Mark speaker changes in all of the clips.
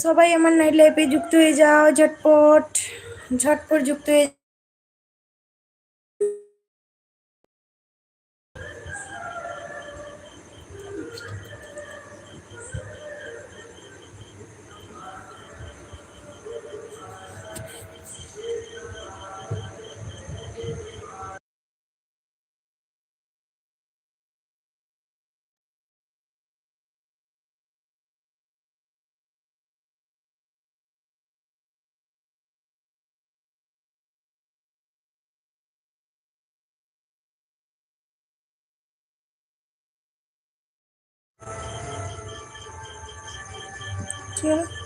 Speaker 1: সবাই আমার নাইট লাইফে যুক্ত হয়ে যাও ঝটপট ঝটপট যুক্ত হয়ে কি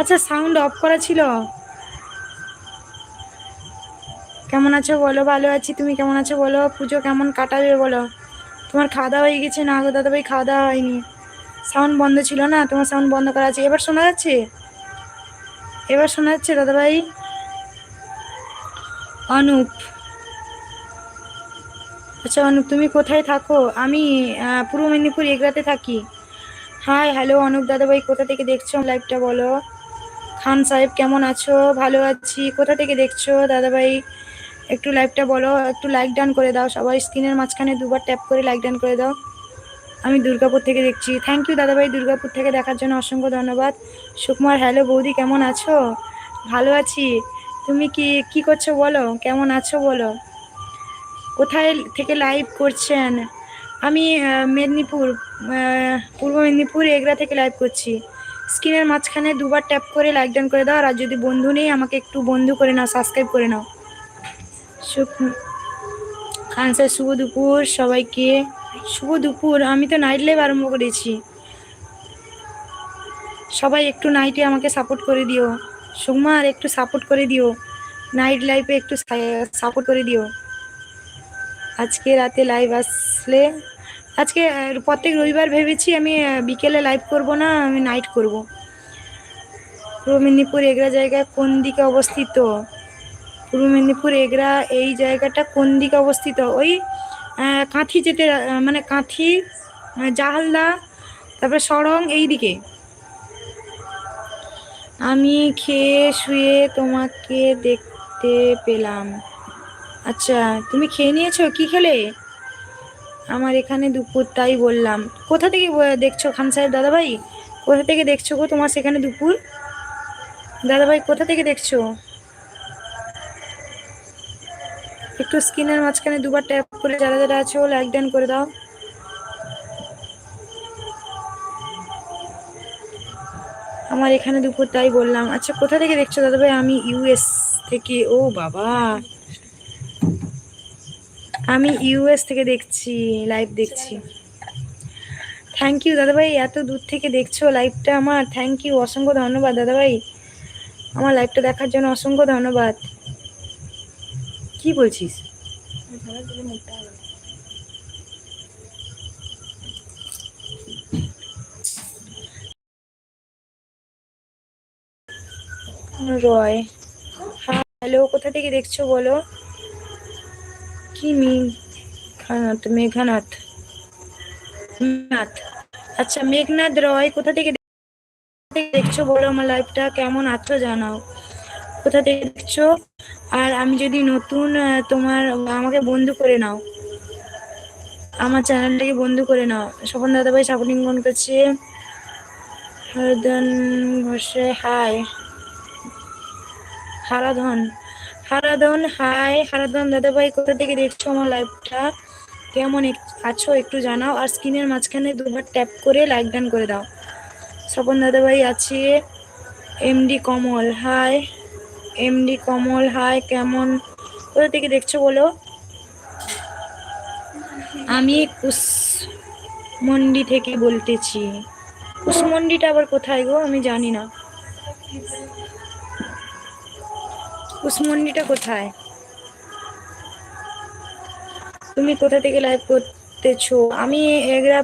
Speaker 1: আচ্ছা সাউন্ড অফ করা ছিল? কেমন আছো বলো? ভালো আছি। তুমি কেমন আছো বলো? পুজো কেমন কাটাবে বলো? তোমার খাওয়া দাওয়া হয়ে গেছে না গো দাদা ভাই খাওয়া দাওয়া হয়নি। সাউন্ড বন্ধ ছিল না? তোমার সাউন্ড বন্ধ করা আছে। এবার শোনা যাচ্ছে? এবার শোনা যাচ্ছে দাদা ভাই অনুপ। আচ্ছা অনুপ, তুমি কোথায় থাকো? আমি পূর্ব মেদিনীপুর এগরাতে থাকি। হাই হ্যালো অনুপ দাদা ভাই কোথা থেকে দেখছ? লাইভটা বলো। খান সাহেব, কেমন আছো? ভালো আছি। কোথা থেকে দেখছ? দাদা ভাই একটু লাইভটা বলো, একটু লাইক ডান করে দাও। সবাই স্ক্রিনের মাঝখানে দুবার ট্যাপ করে লাইক ডান করে দাও। আমি দুর্গাপুর থেকে দেখছি। থ্যাংক ইউ দাদাভাই, দুর্গাপুর থেকে দেখার জন্য অসংখ্য ধন্যবাদ। সুকুমার হ্যালো বৌদি, কেমন আছো? ভালো আছি। তুমি কি কি করছ বলো? কেমন আছো বলো? কোথায় থেকে লাইভ করছেন? আমি মেদিনীপুর পূর্ব মেদিনীপুর এগরা থেকে লাইভ করছি। স্ক্রিনের মাঝখানে দুবার ট্যাপ করে লাইক ডান করে দাও, আর যদি বন্ধু নেই, আমাকে একটু বন্ধু করে নাও, সাবস্ক্রাইব করে নাও। খান স্যার, শুভ দুপুর সবাইকে। শুভ দুপুর, আমি তো নাইট লাইভ আরম্ভ করেছি। সবাই একটু নাইটে আমাকে সাপোর্ট করে দিও। সুকুমার একটু সাপোর্ট করে দিও। নাইট লাইফে একটু সাপোর্ট করে দিও। আজকে রাতে লাইভ আসলে আজকে প্রত্যেক রবিবার ভেবেছি আমি বিকেলে লাইভ করব না, আমি নাইট করব। পূর্ব মেদিনীপুর এগরা জায়গায় কোন দিকে অবস্থিত? পূর্ব মেদিনীপুর এগরা এই জায়গাটা কোন দিকে অবস্থিত? ওই কাঁথি যেতে মানে কাঁথি জাহালদা তারপরে সরং এই দিকে। আমি খেয়ে শুয়ে তোমাকে দেখতে পেলাম। আচ্ছা তুমি খেয়ে নিয়েছো? কি খেলে? আমার এখানে দুপুর তাই বললাম। কোথা থেকে দেখছ খান সাহেব দাদাভাই? কোথা থেকে দেখছ গো তোমার সেখানে দুপুর? দাদাভাই, কোথা থেকে দেখছ? একটু স্ক্রিনের মাঝখানে দুবার ট্যাপ করে যারা যারা আছো, লাইক ডান করে দাও। আমার এখানে দুপুর তাই বললাম। আচ্ছা কোথা থেকে দেখছ দাদাভাই? আমি ইউএস থেকে। ও বাবা! আমি ইউএস থেকে দেখছি লাইভ দেখছি। থ্যাংক ইউ দাদাভাই, এত দূর থেকে দেখছ লাইভটা আমার। থ্যাংক ইউ অসংখ্য ধন্যবাদ, দাদাভাই। আমার লাইভটা দেখার জন্য অসংখ্য ধন্যবাদ। কি বলছিস? রয় হ্যাঁ হ্যালো কোথা থেকে দেখছ বলো? কি মেঘনাথ মেঘনাথ। মেঘনাথ। আচ্ছা মেঘনাথ রয়, কোথা থেকে দেখছ বলো আমার লাইফটা কেমন আছো জানাও। কোথা থেকে দেখছ? আর আমি যদি নতুন তোমার, আমাকে বন্ধু করে নাও। আমার চ্যানেলটাকে বন্ধু করে নাও। স্বপন দাদাভাই সাপোর্টিং করছে। হরদন ঘোষে হাই হারাধন। হারাধন হাই হারাধন দাদাভাই, কোথা থেকে দেখছ আমার লাইভটা কেমন আছো একটু জানাও, আর স্ক্রিনের মাঝখানে দুবার ট্যাপ করে লাইক ডান করে দাও। স্বপন দাদা দাদাভাই আছে MD Kamal, hi MD Kamal, hi, কেমন? কোথা থেকে দেখছ বলো? আমি কুসমন্ডি থেকে বলতেছি। কুসমন্ডিটা আবার কোথায় গো? আমি জানি না। কুসমন্ডিটা কোথায়? তুমি কোথা থেকে লাইভ করতেছো? আমি এগরা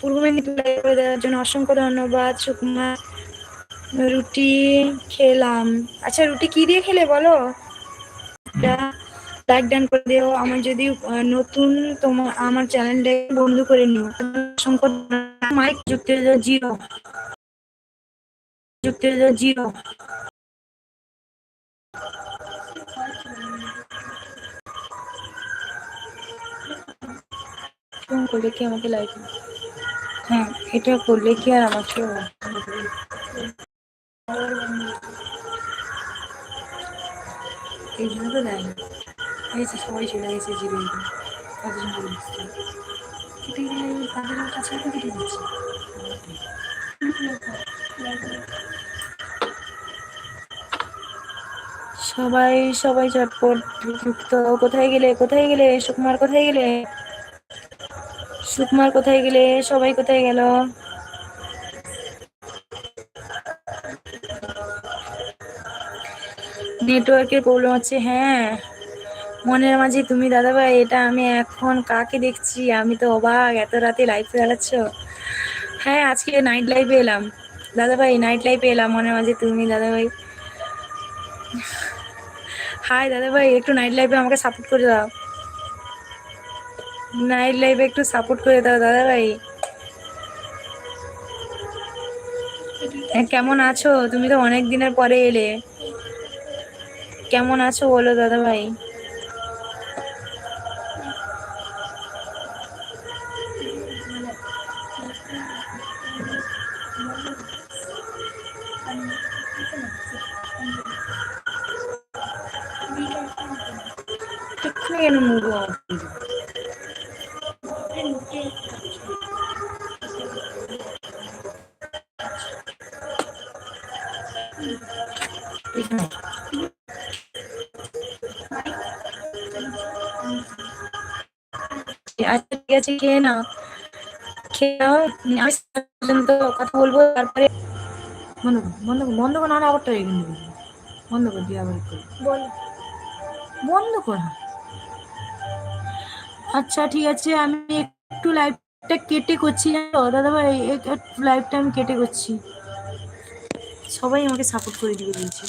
Speaker 1: পূর্ব মেদিনীপুর লাইভ করে দেওয়ার জন্য অসংখ্য ধন্যবাদ, সুকুমা। রুটি খেলাম। আচ্ছা রুটি কি দিয়ে খেলে বলো? লাইক ডান করে দিও। আমার যদি নতুন তোমার, আমার চ্যানেলটা বন্ধু করে নিও অসংখ্য মাইক যুক্ত জিরো যুক্ত জিরো করলে কি আমাকে লাইক হ্যাঁ এটা করলে কি আর আমাকে সবাই চলে গেছে সবাই সবাই চটপট কোথায় গেলে কোথায় গেলে, সুকুমার কোথায় গেলে? সুকুমার কোথায় গেলে? সবাই কোথায় গেল? নেটওয়ার্কের প্রবলেম আছে হ্যাঁ। মনের মাঝে তুমি দাদাভাই, এটা আমি এখন কাকে দেখছি? আমি তো অবাক, এত রাতে লাইভ চালাচ্ছ হ্যাঁ আজকে নাইট লাইভে এলাম। দাদাভাই নাইট লাইভে এলাম মনের মাঝে, তুমি, দাদাভাই। হাই দাদাভাই, একটু নাইট লাইভে আমাকে সাপোর্ট করে দাও। নাইট লাইভে একটু সাপোর্ট করে দাও, দাদাভাই। কেমন আছো? তুমি তো অনেক দিনের পরে এলে। কেমন আছো বলো দাদা ভাই কেন মুখ আচ্ছা ঠিক আছে খেয়ে নাও খেয়ে আমি কথা বলব তারপরে বন্ধ বন্ধ বন্ধ না আবারটা বন্ধ কর আচ্ছা ঠিক আছে আমি একটু লাইভটা কেটে করছি দাদা ভাই একটু আমি কেটে করছি। সবাই আমাকে সাপোর্ট করে দিয়ে বলছে।